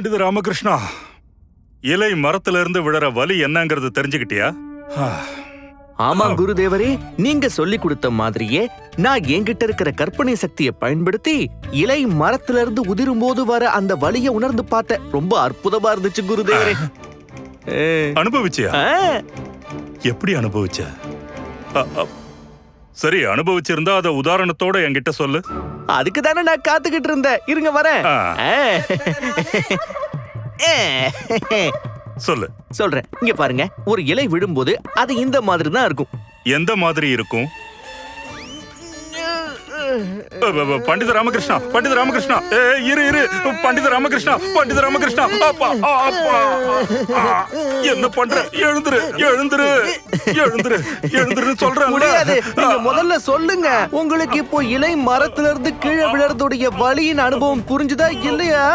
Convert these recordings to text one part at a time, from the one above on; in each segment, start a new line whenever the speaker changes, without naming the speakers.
பண்டித ராமகிருஷ்ணா இலை மரத்துல இருந்து விழற வலி என்னங்கிறது தெரிஞ்சுக்கிட்டியா?
ஆமா குருதேவரே. நீங்க சொல்லி கொடுத்த மாதிரியே நான் என்கிட்ட இருக்கிற கற்பனை சக்தியை பயன்படுத்தி இலை மரத்துல இருந்து உதிரும் போது வர அந்த வலியை உணர்ந்து பார்த்தேன் ரொம்ப அற்புதமா இருந்துச்சு குருதேவரே. ஏ,
அனுபவிச்சியா? எப்படி அனுபவிச்ச? சரி அனுபவிச்சிருந்தா அத உதாரணத்தோட என்கிட்ட சொல்லு.
அதுக்கு தானே நான் காத்துக்கிட்டு இருந்தேன். இருங்க வரேன்.
சொல்லு.
சொல்றேன். இங்க பாருங்க ஒரு இலை விழும்போது அது இந்த மாதிரி தான் இருக்கும்.
எந்த மாதிரி இருக்கும்? பண்டித ராமகிருஷ்ணா பண்டித ராமகிருஷ்ணா. ஏ இரு இரு. பண்டித ராமகிருஷ்ணா பண்டித ராமகிருஷ்ணா. அப்பா அப்பா என்ன பண்ற? எழுந்துரு எழுந்துரு எழுந்துரு எழுந்துரு சொல்றேன்
முடியாது. நீங்க முதல்ல சொல்லுங்க. உங்களுக்கு இப்போ இலை மரத்துல இருந்து கீழே விழறதுடைய வலியின் அனுபவம் புரிஞ்சுதா இல்லையா?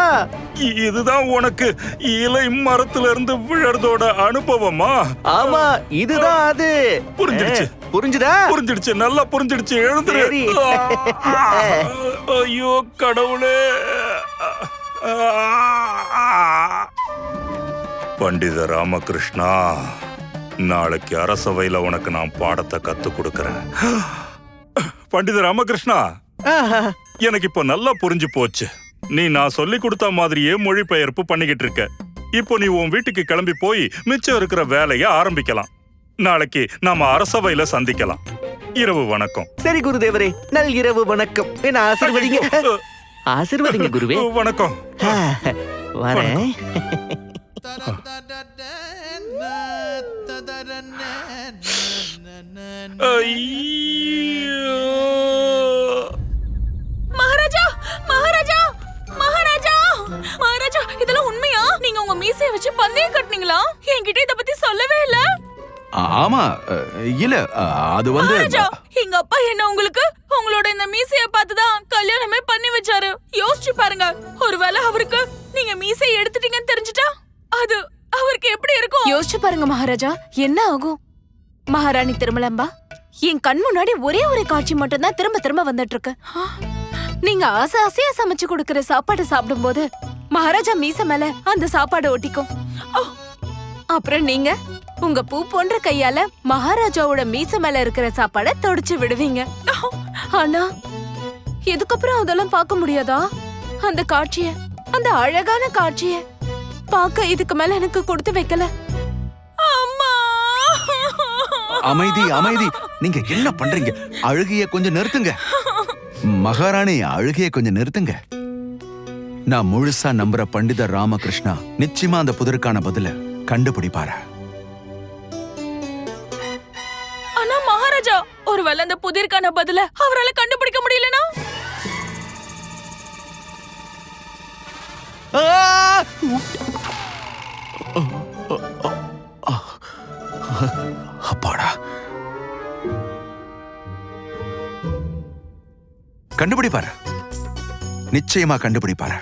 இதுதான் உனக்கு இலை மரத்துல இருந்து விழறதோட அனுபவமா?
ஆமா இதுதான் அது.
புரிஞ்சிடுச்சு.
புரிஞ்சுதா?
புரிஞ்சிடுச்சு நல்லா புரிஞ்சிடுச்சு எழுந்துரு.
சரி.
ஐயோ கடவுளே. பண்டித ராமகிருஷ்ணா நாளைக்கு அரசவையில உனக்கு நான் பாடத்தை கத்து கொடுக்கறேன். பண்டித ராமகிருஷ்ணா
ஆஹா.
எனக்கு இப்போ நல்லா புரிஞ்சு போச்சு. நீ நான் சொல்லி கொடுத்த மாதிரியே மொழிபெயர்ப்பு பண்ணிக்கிட்டு இருக்க. இப்போ நீ உன் வீட்டுக்கு கிளம்பி போய் மிச்சம் இருக்கிற வேலையை ஆரம்பிக்கலாம். நாளைக்கு நாம அரசவையில சந்திக்கலாம். இரவு வணக்கம்.
சரி குருதேவரே நல் இரவு வணக்கம். என்ன ஆசிர்வதிங்க? ஆசிர்வதிங்க குருவே.
வணக்கம்.
வரேன்.
ஐயோ.
மகாராஜா மகாராஜா மகாராஜா. மகாராஜா இதெல்லாம் உண்மையா? நீங்க உங்க மீசைய வச்சு பந்தயம் கட்டுனீங்களா? என்கிட்ட இத பத்தி சொல்லவே இல்ல.
ஆமா இல்ல அது வந்து
எங்க அப்பா என்ன உங்களுக்கு? உங்களோட இந்த மீசைய பார்த்துதான் கல்யாணமே பண்ணி வச்சாரு. யோசிச்சு பாருங்க ஒருவேளை அவருக்கு நீங்க மீசைய எடுத்துட்டீங்கன்னு தெரிஞ்சுட்டா அது அவருக்கு எப்படி இருக்கும்? யோசிச்சு பாருங்க மகாராஜா என்ன ஆகும்? மகாராணி திருமலம்பா என் கண் முன்னாடி ஒரே ஒரு காட்சி மட்டும் தான் திரும்ப திரும்ப வந்துட்டு இருக்கு நீங்க ஆசை ஆசையா சமைச்சு கொடுக்கிற சாப்பாடு சாப்பிடும்போது மகாராஜா மீச மேல அந்த சாப்பாடு ஒட்டிக்கும். அப்புறம் நீங்க? உங்க பூ போன்ற கையால மகாராஜாவோட மீச மேல இருக்கிற சாப்பாட தொடச்சு விடுவீங்க. ஆனா இதுக்கப்புறம் அதெல்லாம் பார்க்க முடியாதா? அந்த காட்சிய அந்த அழகான காட்சிய பார்க்க இதுக்கு மேல எனக்கு கொடுத்து வைக்கல. அம்மா!
அமைதி அமைதி. நீங்க என்ன பண்றீங்க? அழுகைய கொஞ்சம் நிறுத்துங்க. மகாராணி அழுகைய கொஞ்சம் நிறுத்துங்க. நான் முழுசா நம்புற பண்டிதர் ராமகிருஷ்ணா நிச்சயமா அந்த புதருக்கான பதில கண்டுபிடிப்பாரா?
ஒருவேளை அந்த புதிர்க்கான பதில அவரால கண்டுபிடிக்க முடியலனா?
அப்பாடா. கண்டுபிடிப்பாரு. நிச்சயமா கண்டுபிடிப்பாரு.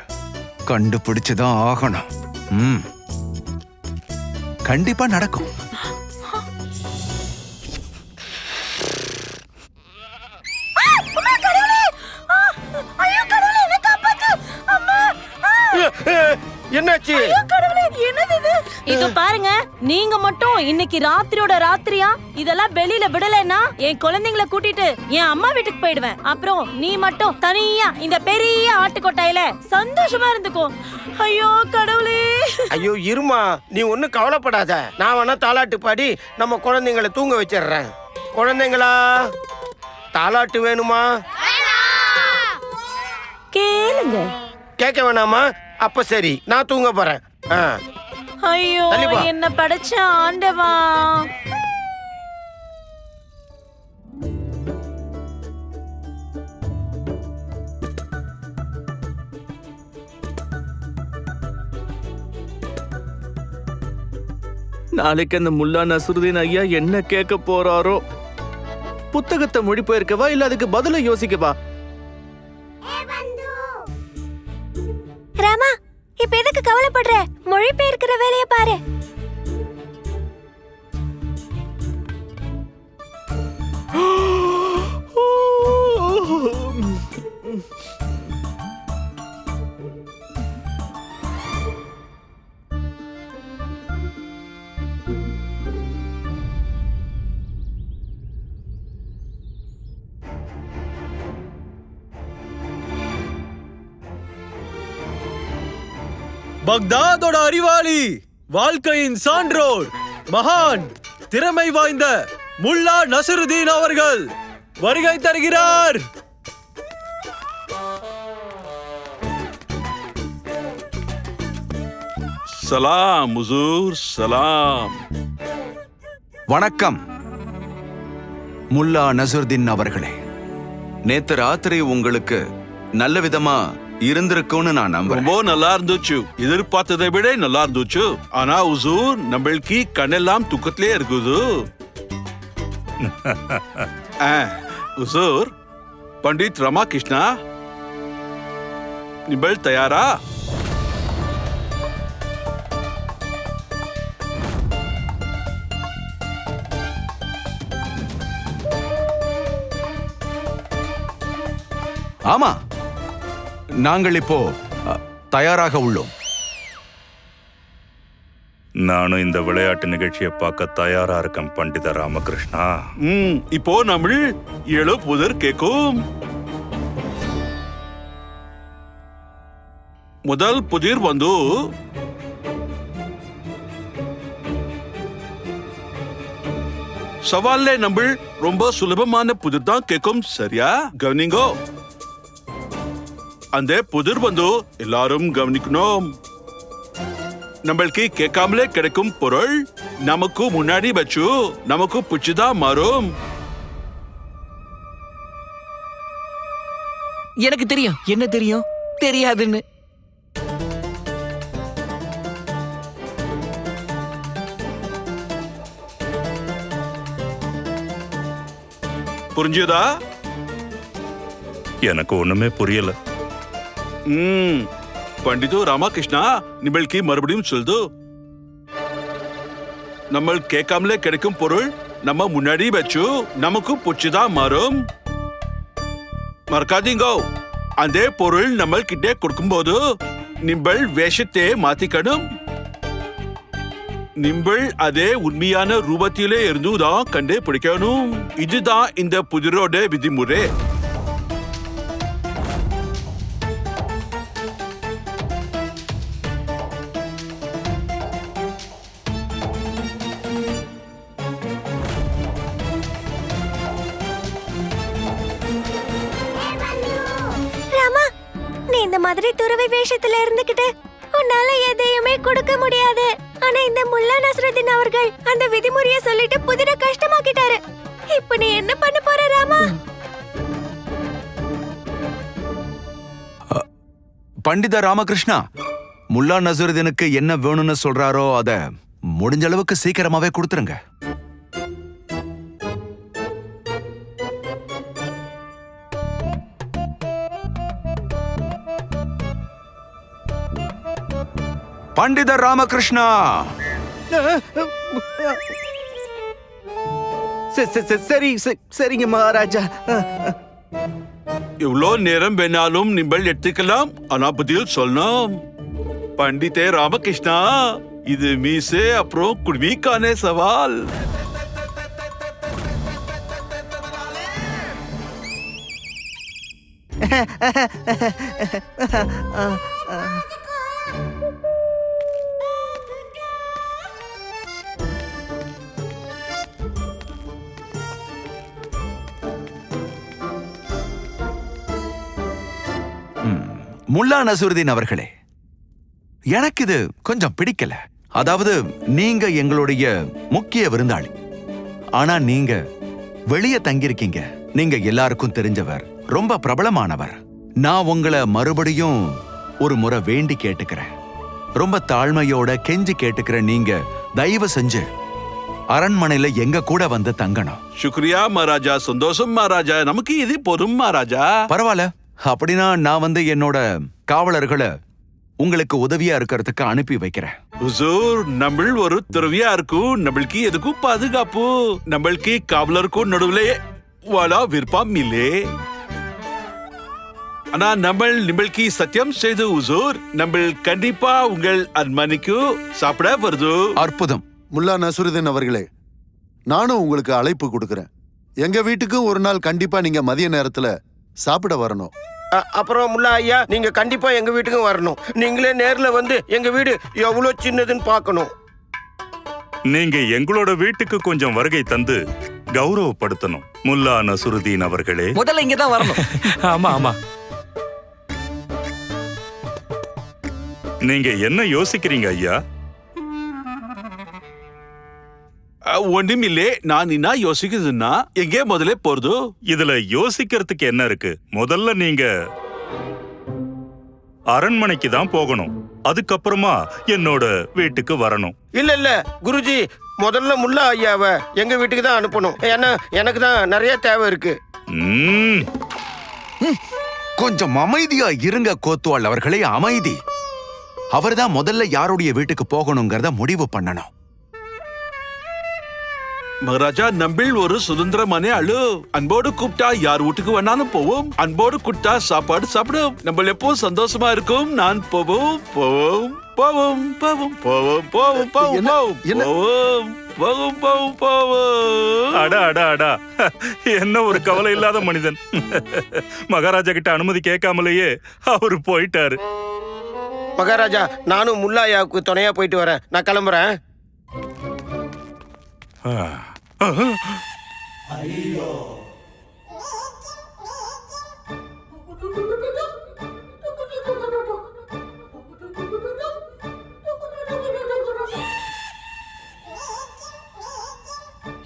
கண்டுபிடிச்சுதான் ஆகணும். கண்டிப்பா நடக்கும்.
என்னது இது?
இதோ பாருங்க நீங்க மட்டும் இன்னைக்கு ராத்திரியோட ராத்திரியா? இதெல்லாம் வெளியில விடலைன்னா என் குழந்தைங்களை கூட்டிட்டு என் அம்மா வீட்டுக்கு போயிடுவேன். அப்புறம் நீ மட்டும் தனியா இந்த பெரிய ஆட்டுக்கொட்டாயில சந்தோஷமா இருந்துக்கோ. ஐயோ கடவுளே.
ஐயோ இருமா நீ ஒன்றும் கவலைப்படாத. நான் வேணா தாலாட்டு பாடி நம்ம குழந்தைங்கள தூங்க வச்சிடுறேன். குழந்தைங்களா தாலாட்டு வேணுமா.
கேளுங்க.
கேட்க வேணாமா? அப்ப சரி நான் தூங்க போறேன்.
ஐயோ. என்ன படைச்ச ஆண்டவா.
நாளைக்கு அந்த முல்லா நசுருதீன் ஐயா என்ன கேட்க போறாரோ? புத்தகத்தை மொழிபெயர்க்கவா இல்ல அதுக்கு பதில யோசிக்கவா?
ராமா இப்ப எதுக்கு கவலைப்படுற? மொழிபெயர்க்கிற வேலையை பாரு.
பக்தாதோட அறிவாளி வாழ்க்கையின் சான்றோர் மகான் திறமை வாய்ந்த முல்லா நசருதீன் அவர்கள் வருகை தருகிறார்.
சலாம் முசூர் சலாம்.
வணக்கம். முல்லா நசுர்தீன் அவர்களே நேத்து ராத்திரி உங்களுக்கு நல்ல விதமா இருந்திருக்கும்னு நான் நம்புறேன்.
ரொம்ப நல்லா இருந்துச்சு. எதிர்பார்த்ததை விட நல்லா இருந்துச்சு. ஆனா உசூர் நம்மளுக்கு கண்ணெல்லாம் தூக்கத்திலே இருக்குது. ஆ, உசூர் பண்டித் ரமாகிருஷ்ணா நிபல் தயாரா?
ஆமா நாங்கள் இப்போ தயாராக உள்ளோம்.
நானும் இந்த விளையாட்டு நிகழ்ச்சியை பார்க்க தயாரா இருக்கேன் பண்டித ராமகிருஷ்ணா.
ம் இப்போ நம்ம ஏழு புதர் கேக்கும். முதல் புதிர் வந்து சவால்ல நம்ம ரொம்ப சுலபமான புதிர் தான் கேட்கும் சரியா? கவனிங்கோ. அந்த புதிர் வந்து எல்லாரும் கவனிக்கணும். நம்மளுக்கு கேட்காமலே கிடைக்கும் பொருள் நமக்கு முன்னாடி வச்சு நமக்கு பிடிச்சதா மாறும்.
எனக்கு தெரியும். என்ன தெரியும்? தெரியாதுன்னு.
புரிஞ்சுதா?
எனக்கு ஒண்ணுமே புரியல.
ம். பண்டிதோ ராமகிருஷ்ணா நிமல்கி மறுபடியும் சொல்து. நம்ம கேட்காமலே கிடைக்கும் பொருள் நம்ம முன்னாடி வச்சு நமக்கு பிடிச்சதா மாறும். மறக்காதீங்க. அந்த பொருள் நம்ம கிட்டே கொடுக்கும்போது நிம்பள் வேஷத்தை மாத்திக்கணும். நிம்பள் அதே உண்மையான ரூபத்திலே இருந்துதான் கண்டு பிடிக்கணும் இதுதான் இந்த புதிரோட விதிமுறை.
வேஷத்துல இருந்துகிட்டு உன்னால எதையுமே கொடுக்க முடியாது. ஆனா இந்த முல்லா நஸ்ருதீன் அவர்கள் அந்த விதிமுறைய சொல்லிட்டு புதிர கஷ்டமாக்கிட்டாரு. இப்ப நீ என்ன பண்ண போற ராமா?
பண்டித ராமகிருஷ்ணா முல்லா நசுருதீனுக்கு என்ன வேணும்னு சொல்றாரோ அத முடிஞ்ச அளவுக்கு சீக்கிரமாவே கொடுத்துருங்க. பண்டித ராமகிருஷ்ணா!
ச- ச- ச- சரி ச- சரிங்க மகாராஜா. அ,
எவ்வளோ நேரம் வேணாலும் நிம்பள் எடுத்துக்கலாம். ஆனா பதில் சொல்லணும் பண்டிதே ராமகிருஷ்ணா இது மீசே அப்புறம் குடுமிக்கான சவால்.
முல்லா நசுருதீன் அவர்களே எனக்கு இது கொஞ்சம் பிடிக்கல. அதாவது நீங்க எங்களுடைய முக்கிய விருந்தாளி. ஆனா நீங்க வெளிய தங்கியிருக்கீங்க. நீங்க எல்லாருக்கும் தெரிஞ்சவர் ரொம்ப பிரபலமானவர். நான் உங்களை மறுபடியும் ஒரு முறை வேண்டி கேட்டுக்கிறேன். ரொம்ப தாழ்மையோட கெஞ்சி கேட்டுக்கிறேன் நீங்க தயவு செஞ்சு அரண்மனையில எங்க கூட வந்து தங்கணும்.
சுக்ரியா மகாராஜா. சந்தோஷம் மகாராஜா. நமக்கு இது போதும் மகாராஜா.
பரவாயில்ல. அப்படின்னா நான் வந்து என்னோட காவலர்களை உங்களுக்கு உதவியா இருக்கிறதுக்கு அனுப்பி வைக்கிறேன்.
ஹுசூர் நம்ம ஒரு துறவியா இருக்கும் நம்மளுக்கு எதுக்கும் பாதுகாப்பு? நம்மளுக்கு காவலருக்கும் நடுவுல வாழா விருப்பம் இல்லே. ஆனா நம்ம நம்மளுக்கு சத்தியம் செய்து ஹுசூர் நம்ம கண்டிப்பா உங்கள் அன்மணிக்கு சாப்பிட வருது.
அற்புதம்.
முல்லா நசுருதீன் அவர்களே நானும் உங்களுக்கு அழைப்பு கொடுக்கறேன். எங்க வீட்டுக்கும் ஒரு நாள் கண்டிப்பா நீங்க மதிய நேரத்துல சாப்பிட வரணும்.
அப்புறம் முல்லா ஐயா நீங்க கண்டிப்பா எங்க வீட்டுக்கும் வரணும். நீங்களே நேர்ல வந்து எங்க வீடு எவ்வளவு சின்னதுன்னு பார்க்கணும்.
நீங்க எங்களோட வீட்டுக்கு கொஞ்சம் வருகை தந்து கௌரவப்படுத்தணும். முல்லா நசுருதீன் அவர்களே.
முதல்ல இங்க தான் வரணும்.
ஆமா ஆமா.
நீங்க என்ன யோசிக்கிறீங்க ஐயா?
அஹ், ஒண்ணுமில்லே. நான் என்ன யோசிக்குதுன்னா எங்கே முதல்ல போறது?
இதுல யோசிக்கிறதுக்கு என்ன இருக்கு? முதல்ல நீங்க அரண்மனைக்கு தான் போகணும். அதுக்கப்புறமா என்னோட வீட்டுக்கு வரணும்.
இல்ல இல்ல. குருஜி முதல்ல முல்லா ஐயாவை எங்க வீட்டுக்கு தான் அனுப்பணும். ஏன்னா எனக்கு தான் நிறைய தேவை இருக்கு.
ம்ம்.
கொஞ்சம் அமைதியா இருங்க கோத்வால் அவர்களே அமைதி. அவர்தான் முதல்ல யாருடைய வீட்டுக்கு போகணுங்கிறத முடிவு பண்ணணும்.
மகாராஜா நம்பிள் ஒரு சுதந்திரமான ஆளு அன்போடு கூப்பிட்டா யார் வீட்டுக்கு வேணாலும் போவோம். அன்போடு கூப்பிட்டா சாப்பாடு சாப்பிடும். நம்ம எப்பவும் சந்தோஷமா இருக்கும். நான் போவோம் போவோம் போவோம் போவோம் போவோம் போவோம் போவோம்
என்ன-
போவோம்
என்ன-
போவோம் போவோம்
அடா அடா அடா. என்ன ஒரு கவலை இல்லாத மனிதன். மகாராஜா கிட்ட அனுமதி கேட்காமலேயே அவரு போயிட்டாரு.
மகாராஜா நானும் முல்லா ஐயாவுக்கு துணையா போயிட்டு வரேன். நான் கிளம்புறேன்.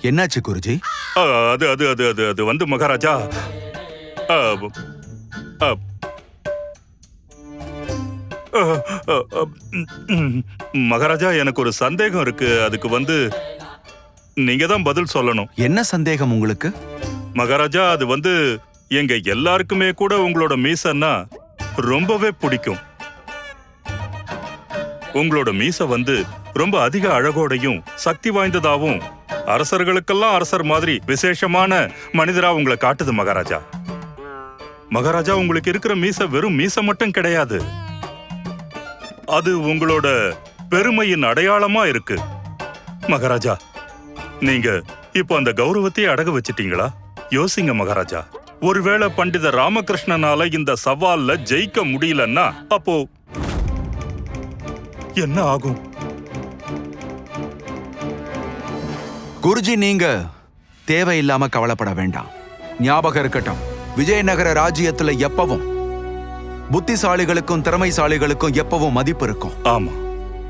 என்னாச்சு குருஜி?
அது அது அது அது அது வந்து மகாராஜா மகாராஜா எனக்கு ஒரு சந்தேகம் இருக்கு. அதுக்கு வந்து நீங்க தான் பதில் சொல்லணும்.
என்ன சந்தேகம் உங்களுக்கு?
மகாராஜா அது வந்து எங்க எல்லாருக்குமே கூட உங்களோட மீசன்னா ரொம்பவே பிடிக்கும். உங்களோட மீச வந்து ரொம்ப அதிக அழகோடையும் சக்தி வாய்ந்ததாவும் அரசர்களுக்கெல்லாம் அரசர் மாதிரி விசேஷமான மனிதரா உங்களை காட்டுது மகாராஜா. மகாராஜா உங்களுக்கு இருக்கிற மீச வெறும் மீச மட்டும் கிடையாது. அது உங்களோட பெருமையின் அடையாளமா இருக்கு. மகாராஜா நீங்க இப்போ அந்த கௌரவத்தையே அடகு வச்சிட்டீங்களா? யோசிங்க மகாராஜா. ஒருவேளை பண்டித ராமகிருஷ்ணனால இந்த சவால்ல ஜெயிக்க முடியலன்னா அப்போ என்ன ஆகும்?
குருஜி நீங்க தேவையில்லாம கவலைப்பட வேண்டாம். ஞாபகம் இருக்கட்டும். விஜயநகர ராஜ்யத்துல எப்பவும் புத்திசாலிகளுக்கும் திறமைசாலிகளுக்கும் எப்பவும் மதிப்பு இருக்கும்.
ஆமா.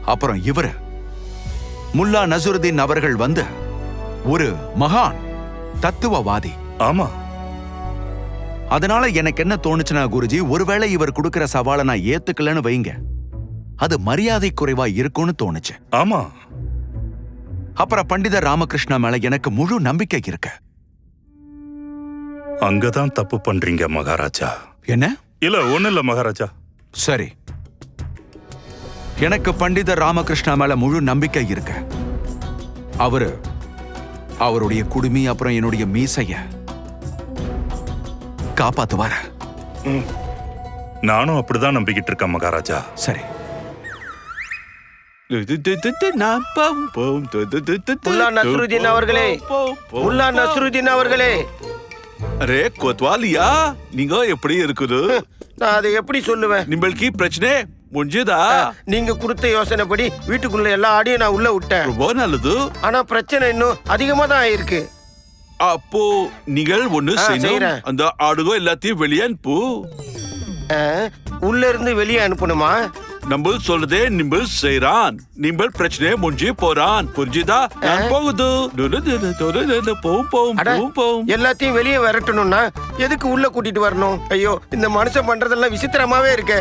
அப்புறம் இவரு முல்லா நசுருதீன் அவர்கள் வந்து ஒரு மகான் தத்துவவாதி.
ஆமா.
அதனால எனக்கு என்ன தோணுச்சுன்னா குருஜி ஒருவேளை இவர் கொடுக்கிற சவாலை நான் ஏத்துக்கலன்னு வைங்க. அது மரியாதை குறைவா இருக்கும்னு தோணுச்சு.
ஆமா.
அப்புறம் பண்டிதர் ராமகிருஷ்ணா மேல எனக்கு முழு நம்பிக்கை இருக்கு.
அங்கதான் தப்பு பண்றீங்க மகாராஜா.
என்ன?
இல்ல ஒண்ணு இல்ல மகாராஜா.
சரி. எனக்கு பண்டிதர் ராமகிருஷ்ணா மேல முழு நம்பிக்கை இருக்கு. அவரு அவருடைய குடுமி அப்புறம் என்னுடைய மீசைய. காப்பாத்துவாரு
நானும் அப்படிதான் நம்பிக்கிட்டு இருக்கேன் மகாராஜா.
சரி.
அவர்களே. அவர்களே.
அரே கொத்வாலியா நீங்க எப்படி இருக்குது?
நான் அதை எப்படி சொல்லுவேன்?
நிம்பளுக்கு பிரச்சனை முடிஞ்சதா
நீங்க கொடுத்த யோசனைப்படி வீட்டுக்குள்ள எல்லா ஆடியும் நான் உள்ள விட்டேன்.
ரொம்ப நல்லது.
ஆனா பிரச்சனை இன்னும் அதிகமா தான் ஆயிருக்கு.
அப்போ நீங்கள் ஒண்ணு செய்யணும். அந்த ஆடுகோ எல்லாத்தையும் வெளியே அனுப்பு.
உள்ள இருந்து வெளியே அனுப்பணுமா?
நம்ம சொல்றதே நிம்பல் செய்றான். நிம்பல் பிரச்சனையே முடிஞ்சு போறான். புரிஞ்சுதா? நான் போகுது. போவும் போவும்
அட,
போவும் போவும்.
எல்லாத்தையும் வெளியே விரட்டணும்னா எதுக்கு உள்ள கூட்டிட்டு வரணும்? ஐயோ இந்த மனுஷன் பண்றதெல்லாம் விசித்திரமாவே இருக்கே.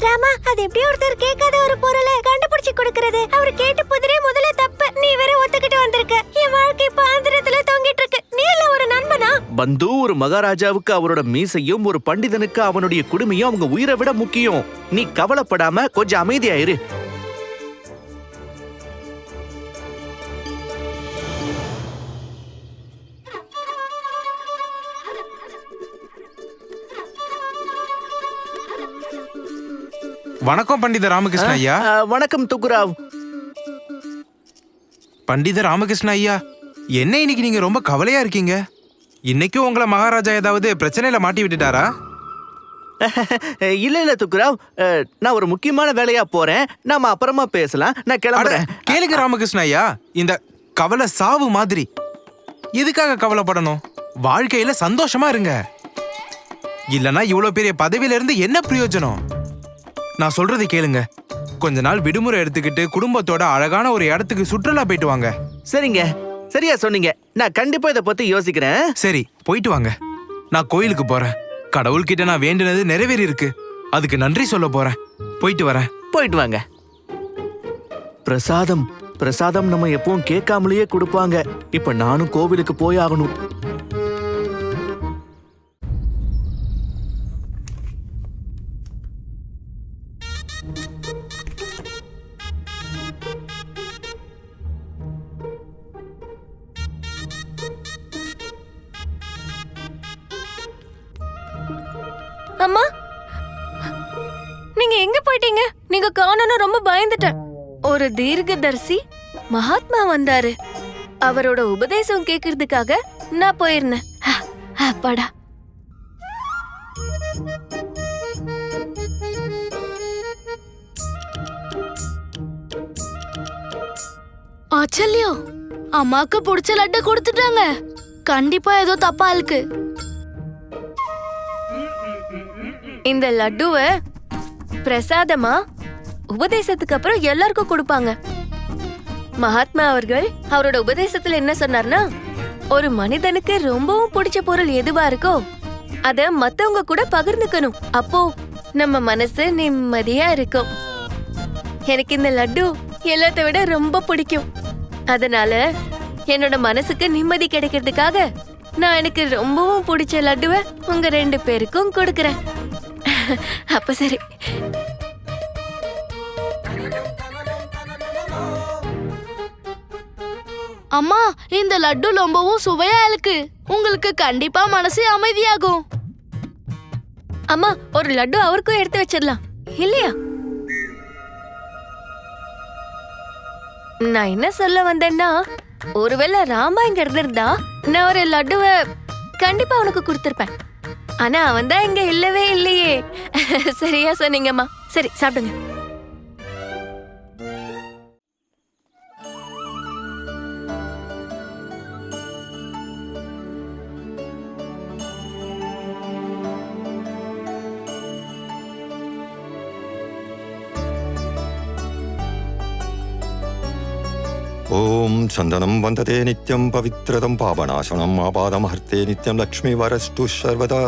ராமா அது எப்படி ஒருத்தர் கேட்காத ஒரு பொருளை கண்டுபிடிச்சு கொடுக்கறது? அவர் கேட்டு புதிரே முதல்ல தப்பு. நீ வேற ஒத்துக்கிட்டு வந்திருக்க. என் வாழ்க்கை இப்ப ஆந்திரத்துல தொங்கிட்டு இருக்கு. நீ எல்லாம் ஒரு நண்பனா?
பந்து ஒரு மகாராஜாவுக்கு அவரோட மீசையும் ஒரு பண்டிதனுக்கு அவனுடைய குடுமையும் அவங்க உயிரை விட முக்கியம். நீ கவலைப்படாம கொஞ்சம் அமைதியாயிரு.
வணக்கம் பண்டித ராமகிருஷ்ண ஐயா.
வணக்கம் துக்குராவ்.
பண்டித ராமகிருஷ்ண ஐயா என்ன இன்னைக்கு நீங்க ரொம்ப கவலையா இருக்கீங்க? இன்னைக்கும் உங்களை மகாராஜா ஏதாவது பிரச்சனையில மாட்டி விட்டுட்டாரா?
இல்ல இல்ல துக்குராவ். நான் ஒரு முக்கியமான வேலையா போறேன். நாம அப்புறமா பேசலாம். நான் கிளம்புறேன்.
கேளுங்க ராமகிருஷ்ண ஐயா இந்த கவலை சாவு மாதிரி. எதுக்காக கவலைப்படணும்? வாழ்க்கையில சந்தோஷமா இருங்க. இல்லனா இவ்வளவு பெரிய பதவியில இருந்து என்ன பிரயோஜனம்? நான் சொல்றதை கேளுங்க. கொஞ்ச நாள் விடுமுறை எடுத்துக்கிட்டு குடும்பத்தோட அழகான ஒரு இடத்துக்கு சுற்றுலா போயிட்டு வாங்க.
சரிங்க. சரியா சொன்னீங்க. நான் கண்டிப்பா இதை பத்தி யோசிக்கிறேன்.
சரி போயிட்டு வாங்க. நான் கோயிலுக்கு போறேன். கடவுள்கிட்ட நான் வேண்டினது நிறைவேறி இருக்கு அதுக்கு நன்றி சொல்ல போறேன். போயிட்டு வரேன்.
போயிட்டு வாங்க. பிரசாதம். பிரசாதம் நம்ம எப்பவும் கேட்காமலேயே கொடுப்பாங்க. இப்ப நானும் கோவிலுக்கு போய் ஆகணும்.
போயிட்டீங்க? நீங்க காணணும் ரொம்ப பயந்துட்டேன். ஒரு தீர்க்கதர்சி மகாத்மா வந்தாரு. அவரோட உபதேசம் கேக்குறதுக்காக நான் போயிருந்தேன். அப்பாடா
ஆச்சல்யம். அம்மாக்கு பிடிச்ச லட்டு கொடுத்துட்டாங்க. கண்டிப்பா ஏதோ தப்பா இருக்கு.
இந்த லட்டுவ பிரசாதமா? உபதேசத்துக்கு அப்புறம் எல்லாருக்கும் கொடுப்பாங்க. மகாத்மா அவர்கள் அவரோட உபதேசத்துல என்ன சொன்னார்னா ஒரு மனிதனுக்கு ரொம்பவும் பிடிச்ச பொருள் எதுவா இருக்கோ அத மத்தவங்க கூட பகிர்ந்துக்கணும். அப்போ நம்ம மனசு நிம்மதியா இருக்கும். எனக்கு இந்த லட்டு எல்லாத்த விட ரொம்ப பிடிக்கும். அதனால என்னோட மனசுக்கு நிம்மதி கிடைக்கிறதுக்காக நான் எனக்கு ரொம்பவும் பிடிச்ச லட்டுவை உங்க ரெண்டு பேருக்கும் கொடுக்கறேன். அப்ப சரி.
அம்மா இந்த லட்டு ரொம்பவும் சுவையா இருக்கு. உங்களுக்கு கண்டிப்பா மனசு அமைதியாகும்.
அம்மா ஒரு லட்டு அவருக்கும் எடுத்து வச்சிடலாம். இல்லையா? நான் என்ன சொல்ல வந்தேன்னா ஒருவேளை ராமா இங்க இருந்திருந்தா நான் ஒரு லட்டுவை கண்டிப்பா அவனுக்கு கொடுத்திருப்பேன். ஆனா அவன் தான் இங்க இல்லவே இல்லையே. சரியா சொன்னீங்கம்மா. சரி சாப்பிடுங்க.
சந்தனம் வந்ததே நித்யம் பவித்ரதம் பாபநாசனம் ஆபாதம் ஹர்த்தே நித்யம் லக்ஷ்மி வரஸ்து சர்வதா.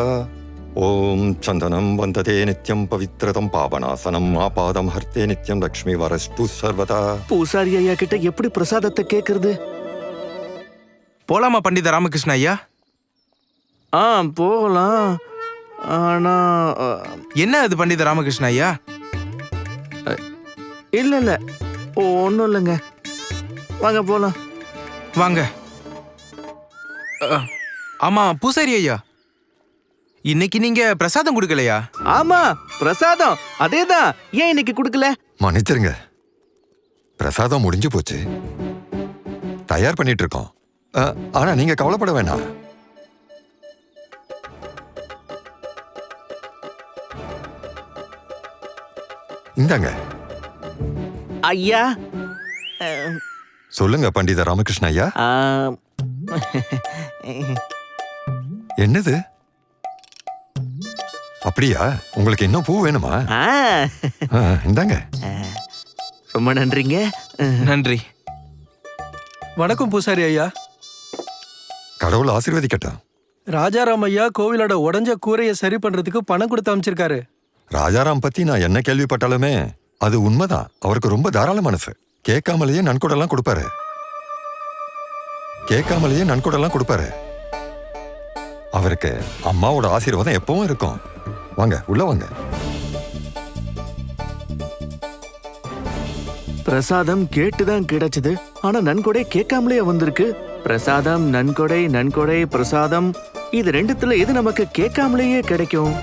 ஓம் சந்தனம் வந்ததே நித்யம் பவித்ரதம் பாபநாசனம் ஆபாதம் ஹர்த்தே நித்யம் லக்ஷ்மி வரஸ்து சர்வதா.
பூசாரி ஐயா கிட்ட எப்படி பிரசாதத்தை கேட்கறது
போலாமா பண்டித ராமகிருஷ்ண ஐயா?
ஆ போகலாம். ஆனா
என்ன அது பண்டித ராமகிருஷ்ண ஐயா?
இல்ல இல்ல. ஒன்றும் இல்லைங்க. வாங்க போலாம்.
வாங்க. ஆமா பூசாரி ஐயா. இன்னைக்கு நீங்க பிரசாதம் கொடுக்கலையா?
ஆமா பிரசாதம். அதேதான். ஏன் இன்னைக்கு கொடுக்கல?
மன்னிச்சிருங்க. பிரசாதம் முடிஞ்சு போச்சு. தயார் பண்ணிட்டு இருக்கோம் அ, ஆனா நீங்க கவலைப்பட வேணாம். இந்தாங்க.
ஐயா அஹ்,
சொல்லுங்க பண்டித ராமகிருஷ்ண ஐயா.
ஆ,
என்னது? அப்படியா? உங்களுக்கு இன்னும் பூ வேணுமா?
ஆ,
ஆ, இந்தாங்க.
ரொம்ப நன்றிங்க.
நன்றி.
வணக்கம் பூசாரி ஐயா.
கடவுள் ஆசீர்வதிக்கட்டும்.
ராஜாராம் ஐயா கோவிலோட உடஞ்ச கூரையை சரி பண்றதுக்கு பணம் கொடுத்து அமைச்சிருக்காரு.
ராஜாராம் பத்தி நான் என்ன கேள்விப்பட்டாலுமே அது உண்மைதான். அவருக்கு ரொம்ப தாராள மனசு. கேட்காமலேயே நன்கொடெல்லாம் கொடுப்பாரு. கேட்காமலேயே நன்கொடெல்லாம் கொடுப்பாரு. அவருக்கு அம்மாவோட ஆசீர்வாதம் எப்பவும் இருக்கும். வாங்க உள்ள வாங்க.
பிரசாதம் கேட்டுதான் கிடைச்சது. ஆனா நன்கொடை கேட்காமலே வந்திருக்கு. பிரசாதம் நன்கொடை நன்கொடை பிரசாதம். இது ரெண்டுத்துல எது நமக்கு கேட்காமலேயே கிடைக்கும்?